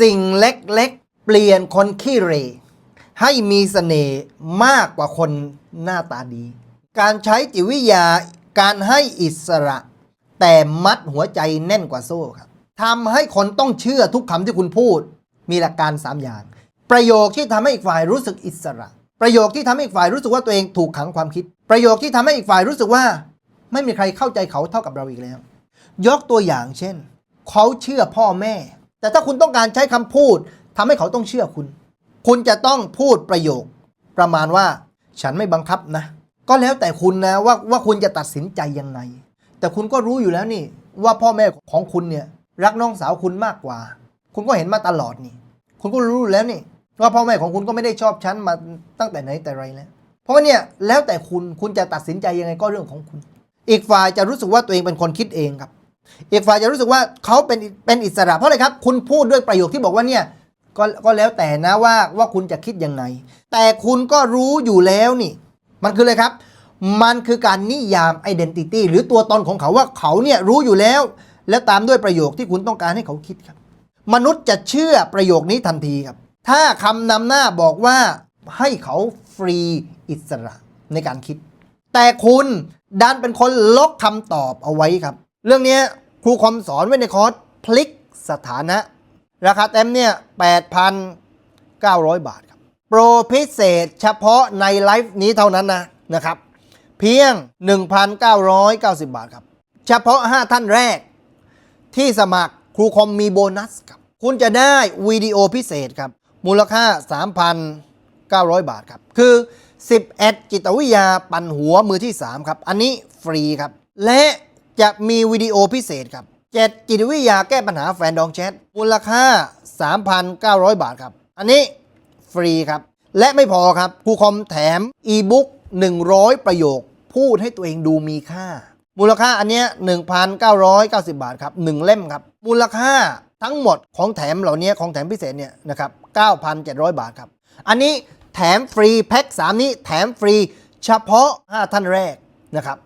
สิ่งเล็กๆ เปลี่ยนคนขี้เรให้มีเสน่ห์มากกว่าคนหน้าตาดี การใช้จิตวิทยาการให้อิสระ แต่มัดหัวใจแน่นกว่าโซ่ครับทำให้คนต้องเชื่อทุกคำที่คุณพูด มีหลักการ 3 อย่าง ประโยคที่ทำให้อีกฝ่ายรู้สึกอิสระ ประโยคที่ทำให้อีกฝ่ายรู้สึกว่าตัวเองถูกขังความคิด ประโยคที่ทำให้อีกฝ่ายรู้สึกว่า ไม่มีใครเข้าใจเขาเท่ากับเราอีกแล้ว ยกตัวอย่างเช่น เขาเชื่อพ่อแม่ แต่ถ้าคุณต้องการใช้คำพูดทำให้เขาต้องเชื่อคุณ คุณจะต้องพูดประโยค ประมาณว่า ฉันไม่บังคับนะ ก็แล้วแต่คุณนะว่าว่าคุณจะตัดสินใจยังไง แต่คุณก็รู้อยู่แล้วนี่ ว่าพ่อแม่ของคุณเนี่ยรักน้องสาวคุณมากกว่า คุณก็เห็นมาตลอดนี่ คุณก็รู้แล้วนี่ ว่าพ่อแม่ของคุณก็ไม่ได้ชอบฉันมาตั้งแต่ไหนแต่ไรแล้ว เพราะเนี่ยแล้วแต่คุณคุณจะตัดสินใจยังไงก็เรื่องของคุณ อีกฝ่ายจะรู้สึกว่าตัวเองเป็นคนคิดเองครับ อีกฝ่ายจะรู้สึกว่าเขาเป็นเป็นอิสระ เพราะอะไรครับ คุณพูดด้วยประโยคที่บอกว่าเนี่ยก็ก็แล้วแต่นะว่าว่าคุณจะคิดยังไง แต่คุณก็รู้อยู่แล้วนี่ มันคืออะไรครับ มันคือการนิยาม identity หรือตัวตนของเขาว่าเขาเนี่ยรู้อยู่แล้ว แล้วตามด้วยประโยคที่คุณต้องการให้เขาคิดครับ มนุษย์จะเชื่อประโยคนี้ทันทีครับ ถ้าคำนำหน้าบอกว่าให้เขาฟรีอิสระในการคิด แต่คุณดันเป็นคนลบคำตอบเอาไว้ครับ เรื่องนี้ ครูคอมสอนไว้ในคอร์สพลิกสถานะ ราคาเต็มเนี่ย 8,900 บาทครับ โปรพิเศษเฉพาะในไลฟ์นี้เท่านั้นนะนะครับ เพียง 1,990 บาทครับ เฉพาะ 5 ท่านแรก ที่สมัครครูคอมมีโบนัสครับ คุณจะได้วิดีโอพิเศษครับ มูลค่า 3,900 บาทครับ คือ 11 จิตวิทยาปั่นหัวมือที่ 3 ครับ อันนี้ฟรีครับ และ จะมีวิดีโอพิเศษครับ 7 จิตวิทยาแก้ปัญหาแฟนดองแชทมูลค่า 3,900 บาทครับ อันนี้ฟรีครับ และไม่พอครับครูคอมแถมอีบุ๊ก100 ประโยค พูดให้ตัวเองดูมีค่า มูลค่าอันเนี้ย1,990 บาทครับ 1 เล่มครับ มูลค่าทั้งหมดของแถมเหล่านี้ของแถมพิเศษเนี่ยนะครับ 9,700 บาทครับ อันนี้แถมฟรีแพ็ค3 นี้แถมฟรีเฉพาะ 5 ท่านแรกนะครับ